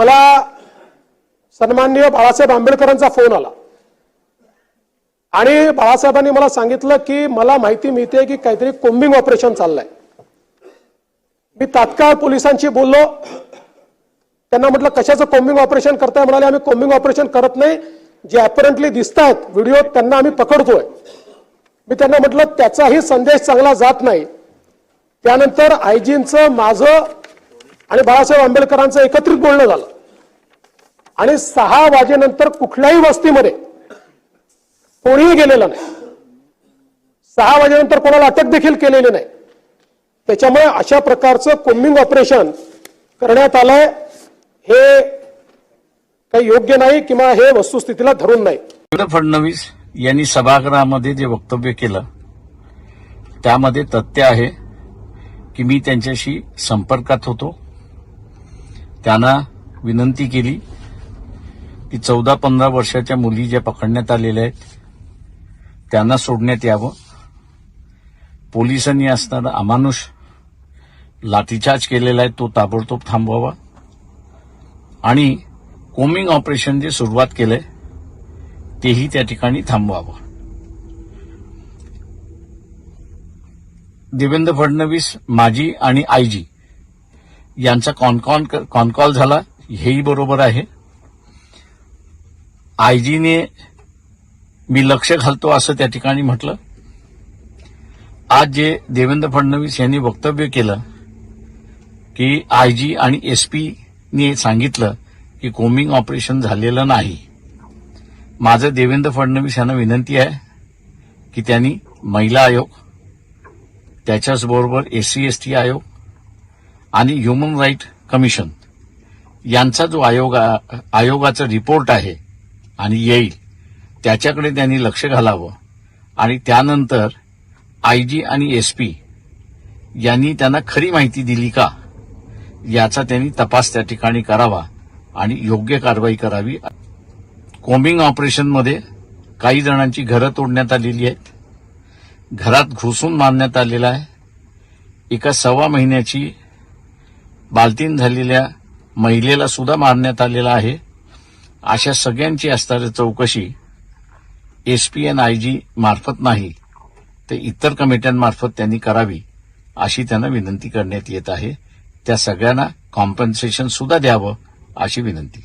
मला सन्माननीय बाळासाहेब आंबेडकरांचा फोन आला. आणि बाळासाहेबांनी मला सांगितलं की मला माहिती मिळते की काहीतरी कोम्बिंग ऑपरेशन चाललंय. मी तात्काळ पोलिसांशी बोललो. त्यांना म्हटलं कशाचं कोम्बिंग ऑपरेशन करताय? म्हणाले आम्ही कोम्बिंग ऑपरेशन करत नाही. जे अपरंटली दिसत आहेत व्हिडिओ त्यांना आम्ही पकडतोय. मी त्यांना म्हटलं त्याचाही संदेश चांगला जात नाही. त्यानंतर आयजींचं माझं आणि बाळासाहेब आंबेडकरांचं एकत्रित बोलणं झालं. आणि सहा वाजेनंतर कुठल्याही वस्तीमध्ये कोणीही गेलेलं नाही. सहा वाजेनंतर कोणाला अटक देखील केलेली नाही. त्याच्यामुळे अशा प्रकारचं कोम्बिंग ऑपरेशन करण्यात आलंय. हे काही योग्य नाही किंवा हे वस्तुस्थितीला धरून नाही. देवेंद्र फडणवीस यांनी सभागृहामध्ये जे वक्तव्य केलं त्यामध्ये तथ्य आहे की मी त्यांच्याशी संपर्कात होतो. त्यांना विनंती केली की चौदा पंधरा वर्षाच्या मुली ज्या पकडण्यात आलेल्या आहेत त्यांना सोडण्यात यावं. पोलिसांनी असणारा अमानुष लाठीचार्ज केलेला आहे तो ताबडतोब थांबवावा. आणि कोमिंग ऑपरेशन जे सुरुवात केलंय तेही त्या ठिकाणी थांबवावं. देवेंद्र फडणवीस माजी आणि आयजी यांचा कॉनकॉन कॉनकॉल झाला हेही बरोबर आहे. आयजीने मी लक्ष घालतो असं त्या ठिकाणी म्हटलं. आज जे देवेंद्र फडणवीस यांनी वक्तव्य केलं की आयजी आणि एसपीने सांगितलं की कोमिंग ऑपरेशन झालेलं नाही. माझं देवेंद्र फडणवीस यांना विनंती आहे की त्यांनी महिला आयोग त्याच्याचबरोबर एस टी आयोग आणि ह्युमन राईट कमिशन यांचा जो आयोगा आयोगाचा रिपोर्ट आहे आणि येईल त्याच्याकडे त्यांनी लक्ष घालावं. आणि त्यानंतर आयजी आणि एसपी यांनी त्यांना खरी माहिती दिली का याचा त्यांनी तपास त्या ठिकाणी करावा आणि योग्य कारवाई करावी. कोम्बिंग ऑपरेशनमध्ये काही जणांची घरं तोडण्यात आलेली आहेत. घरात घुसून मारण्यात आलेला आहे. एका सव्वा महिन्याची बालतीन झालेल्या महिलेला सुद्धा मारण्यात आलेला आहे. अशा सगळ्यांची असणारी चौकशी एसपीएन आयजी मार्फत नाही तर इतर कमिट्यांमार्फत त्यांनी करावी अशी त्यांना विनंती करण्यात येत आहे. त्या सगळ्यांना कॉम्पन्सेशन सुद्धा द्यावं अशी विनंती.